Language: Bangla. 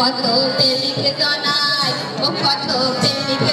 কত প্রেমিক জনায় ও কত প্রেমিক